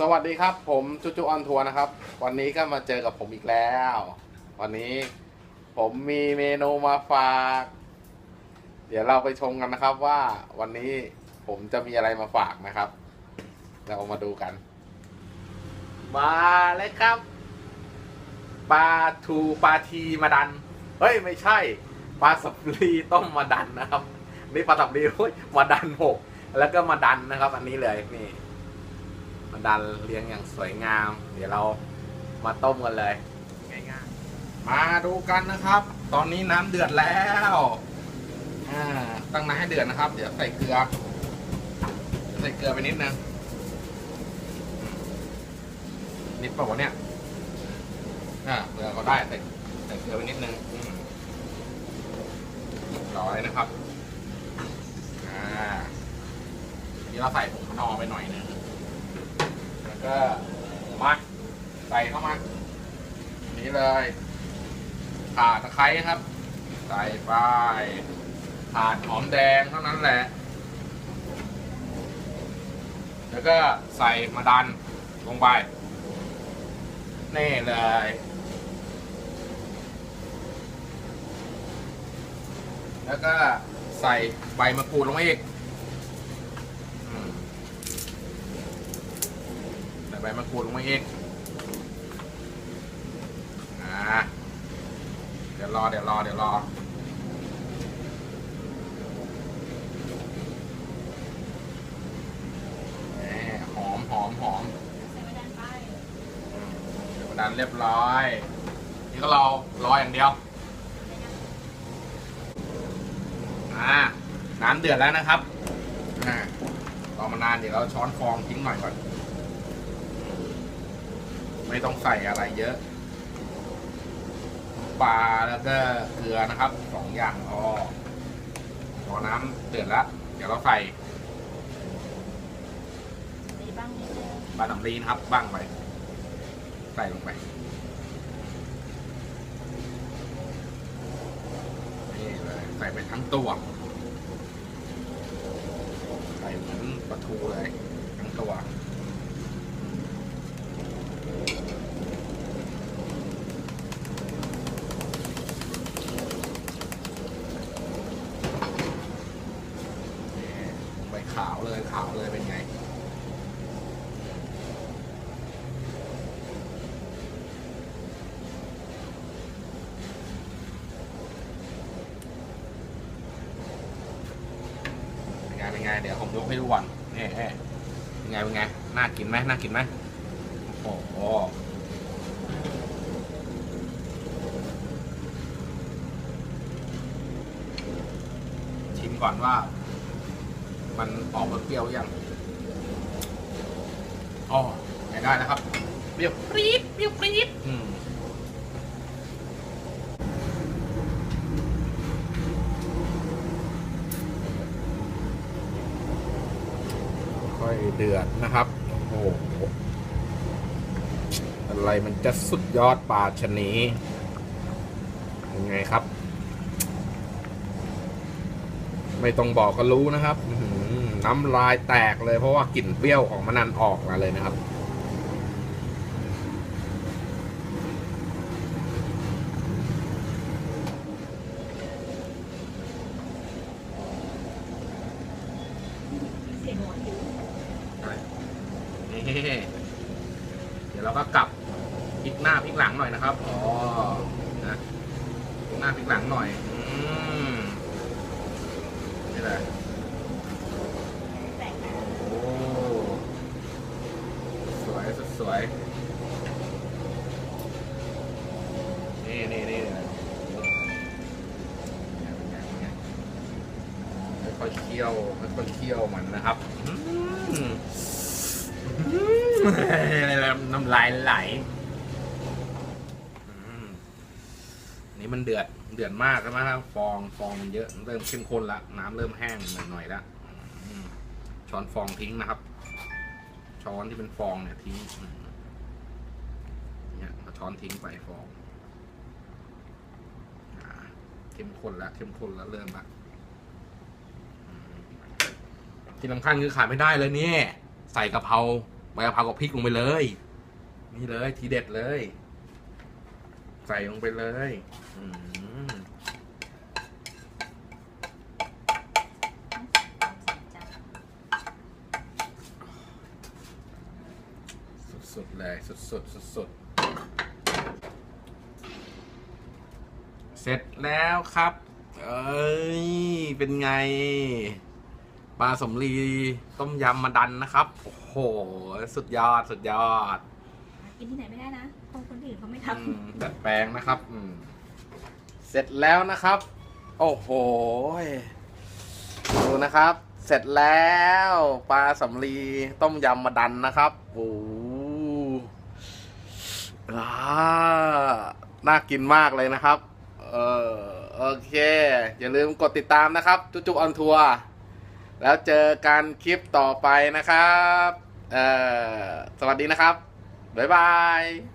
สวัสดีครับ ผมจุจุออนทัวร์นะครับ วันนี้ก็มาเจอกับผมอีกแล้ว วันนี้ผมมีเมนูมาฝาก เดี๋ยวเราไปชมกันนะครับว่าวันนี้ผมจะมีอะไรมาฝากนะครับ เรามาดูกัน มาเลยครับปลาทูปลาทีมาดัน เฮ้ยไม่ใช่ปลาสับลีต้มมาดันนะครับ นี่ปลาสับลีเฮ้ยมาดันหกแล้วก็มาดันนะครับ อันนี้เลยนี่ มาดันเรียงอย่างสวยงาม เดี๋ยวเรามาต้มกันเลยง่ายๆมาดูกันนะครับ ตอนนี้น้ำเดือดแล้วอ่าตั้งน้ำให้เดือดนะครับ เดี๋ยวใส่เกลือ ใส่เกลือไปนิดนึงนิดเปล่าวะเนี่ยอ่าเกลือก็ได้ใส่ใส่เกลือไปนิดนึงร้อยนะครับ อ่าทีนี้เราใส่ผงขนอไปหน่อยนึง ก็มาใส่เข้ามานนี้เลยข่าตะไคร้ครับ ใส่ไปข่าหอมแดงเท่านั้นแหละ แล้วก็ใส่มาดันลงไป นี่เลยแล้วก็ใส่ใบมะกรูดลงไปอีกอืม ใบมะกรูดลงมาอีกอ่าเดี๋ยวรอเดี๋ยวรอเดี๋ยวรอนี่หอมหอมหอมอืมเดี๋ยวดันเรียบร้อย นี่ก็รอรออย่างเดียวอ่าน้ำเดือดแล้วนะครับอ่ารอมานานเดี๋ยวเราช้อนฟองทิ้งหน่อยก่อน ไม่ต้องใส่อะไรเยอะปลาแล้วก็เกลือนะครับสองอย่างพอพอน้ำเดือดแล้วเดี๋ยวเราใส่มีบ้างนิดนึงปลาตำลีนะครับบ้างไปใส่ลงไปนี่เลยใส่ไปทั้งตัวใส่เหมือนปลาทูเลยทั้งตัว นี่ใบ ขาวเลยขาวเลยเป็นไง เป็นไงเป็นไงเดี๋ยวผมยกให้ดูก่อนนี่เป็นไงเป็นไงน่ากินไหมน่ากินไหมโอ้โหชิมก่อนว่า มันออกรสเปรี้ยวยังอ๋อใช้ได้นะครับ เปรี้ยวปรี๊ดเปรี้ยวปรี๊ดอืมค่อยเดือดนะครับ โอ้โห อะไรมันจะสุดยอดปลาชะนียังไงครับ ไม่ต้องบอกก็รู้นะครับอื้อหือ น้ำลายแตกเลยเพราะว่ากลิ่นเปรี้ยวของมะนันออกมาเลยนะครับ เดี๋ยวเราก็กลับพลิกหน้าพลิกหลังหน่อยนะครับอ๋อนะพลิกหน้าพลิกหลังหน่อย อืมนี่แหละ ค่อยๆเคี่ยวค่อยๆเคี่ยวมันนะครับอืมอืมน้ำลายไหลอืมนี่มันเดือดเดือดมากแล้วนะครับฟองฟองมันเยอะเริ่มเข้มข้นละน้ำเริ่มแห้งหน่อยๆแล้วอืมช้อนฟองทิ้งนะครับ ช้อนที่เป็นฟองเนี่ยทิ้งอืมเนี่ยเอาช้อนทิ้งไปฟองอ่าเข้มข้นแล้วเข้มข้นแล้วเริ่มละอืม ที่สำคัญคือขาดไม่ได้เลยเนี่ยใส่กะเพราใบกะเพรากับพริกลงไปเลย นี่เลยทีเด็ดเลย ใส่ลงไปเลยสุดๆเลยสุดๆสุดๆเสร็จแล้วครับ เอ้ย เป็นไง ปลาสมรีต้มยำมาดันนะครับ โอ้โห สุดยอดสุดยอดกินที่ไหนไม่ได้นะคนคนอื่นเขาไม่ทอืมดัดแปลงนะครับอืมเสร็จแล้วนะครับ โอ้โหดูนะครับ เสร็จแล้วปลาสำลีต้มยำมาดันนะครับโอ้โหอ่าน่ากินมากเลยนะครับ เออโอเค อย่าลืมกดติดตามนะครับ จุจุออนทัวร์ แล้วเจอกันคลิปต่อไปนะครับ เอ่อ สวัสดีนะครับ บ๊ายบาย